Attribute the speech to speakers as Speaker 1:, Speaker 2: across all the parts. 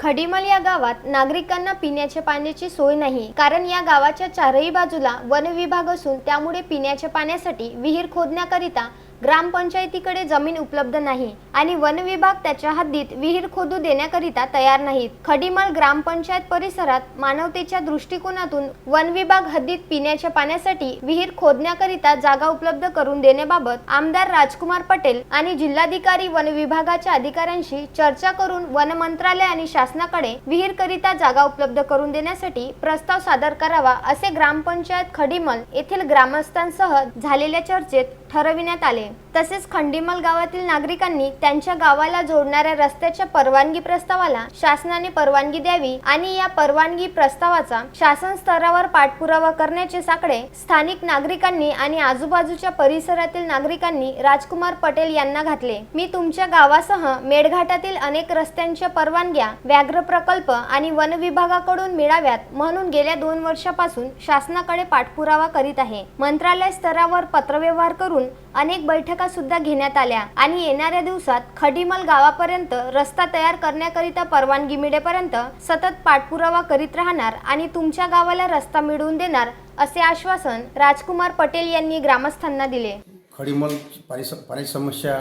Speaker 1: खडीमल या गावात नागरिकांना पिण्याच्या पाण्याची सोय नाही. कारण या गावाच्या चारही बाजूला वन विभाग असून त्यामुळे पिण्याच्या पाण्यासाठी विहीर खोदण्याकरिता ग्रामपंचायतीकडे जमीन उपलब्ध नाही आणि वन विभाग त्याच्या हद्दीत विहीर खोदू देण्याकरिता तयार नाहीत. खडीमल ग्रामपंचायत परिसरात मानवतेच्या दृष्टिकोनातून वन विभाग हद्दीत पिण्याच्या पाण्यासाठी विहीर खोदण्याकरिता जागा उपलब्ध करून देण्याबाबत आमदार राजकुमार पटेल आणि जिल्हाधिकारी वन विभागाच्या अधिकाऱ्यांशी चर्चा करून वन मंत्रालय आणि शासनाकडे विहीरकरिता जागा उपलब्ध करून देण्यासाठी प्रस्ताव सादर करावा असे ग्रामपंचायत खडीमल येथील ग्रामस्थांसह झालेल्या चर्चेत ठरविण्यात आले. तसेच खंडीमल गावातील नागरिकांनी त्यांच्या गावाला जोडणाऱ्या रस्त्याच्या परवानगी प्रस्तावाला शासनाने परवानगी द्यावी आणि या परवानगी प्रस्तावाचा शासन स्तरावर पाठपुरावा करण्याचे साकडे स्थानिक नागरिकांनी आणि आजूबाजूच्या परिसरातील नागरिकांनी राजकुमार पटेल यांना घातले. मी तुमच्या गावासह मेळघाटातील अनेक रस्त्यांच्या परवानग्या व्याघ्र प्रकल्प आणि वन विभागाकडून मिळाव्यात म्हणून गेल्या दोन वर्षापासून शासनाकडे पाठपुरावा करीत आहे. मंत्रालय स्तरावर पत्रव्यवहार करून अनेक बैठका सुद्धा घेण्यात आल्या. आणि येणाऱ्या दिवसात खडीमल गावापर्यंत रस्ता तयार करण्याकरिता परवानगी मिळेपर्यंत सतत पाठपुरावा करीत राहणार आणि तुमच्या गावाला रस्ता मिळवून देणार असे आश्वासन राजकुमार पटेल यांनी ग्रामस्थांना दिले.
Speaker 2: खडीमल पाणी पाण्याची समस्या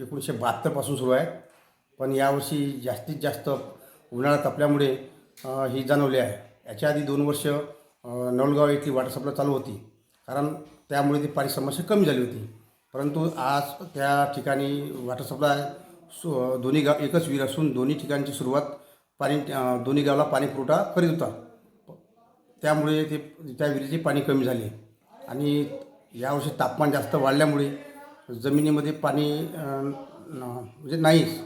Speaker 2: एकोणीसशे बहात्तरपासून सुरू आहे. पण यावर्षी जास्तीत जास्त उन्हाळा तापल्यामुळे ही जाणवली आहे. याच्या आधी दोन वर्ष नवलगाव येथील वाटर सप्लाय चालू होती. कारण त्यामुळे ती पाणी समस्या कमी झाली होती. परंतु आज त्या ठिकाणी वॉटर सप्लाय सु दोन्ही गाव एकच विहीर असून दोन्ही ठिकाणची सुरुवात पाणी दोन्ही गावाला पाणी पुरवठा करीत होता. त्यामुळे ते त्या विहिरीचे पाणी कमी झाले. आणि यावर्षी तापमान जास्त वाढल्यामुळे जमिनीमध्ये पाणी म्हणजे नाहीच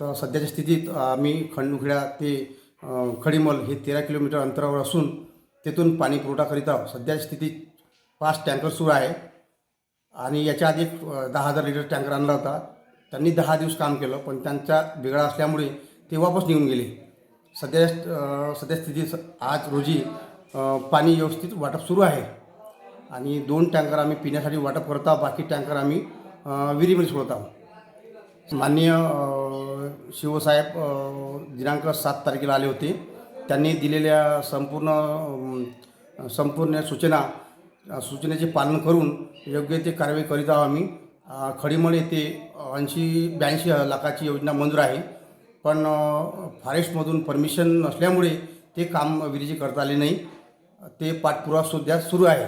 Speaker 2: तर सध्याच्या स्थितीत आम्ही खंडुखेडा ते खडीमल हे तेरा किलोमीटर अंतरावर असून तेथून पाणी पुरवठा करीत आहोत. सध्याच्या स्थितीत पाच टँकर सुरू आहे. आणि याच्या आधी एक दहा हजार लिटर टँकर आणला होता. त्यांनी दहा दिवस काम केलं पण त्यांचा बिघडा असल्यामुळे ते वापस निघून गेले. सध्या सद्यस्थितीत सध्या स्थितीत आज रोजी पाणी व्यवस्थित वाटप सुरू आहे. आणि दोन टँकर आम्ही पिण्यासाठी वाटप करत आहोत बाकी टँकर आम्ही विहिरीमध्ये सोडत आहोत. माननीय शिवसाहेब दिनांक सात तारखेला आले होते. त्यांनी दिलेल्या संपूर्ण संपूर्ण सूचना सूचनेचे पालन करून योग्य ते कारवाई करीत आहोत आम्ही. खडीमळ येथे ऐंशी ब्याऐंशी लाखाची योजना मंजूर आहे. पण फॉरेस्टमधून परमिशन नसल्यामुळे ते काम विहिरीचे करता आले नाही. ते पाठपुरावा सुद्धा सुरू आहे.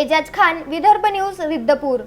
Speaker 1: एजाज खान विदर्भ न्यूज रिद्धपूर.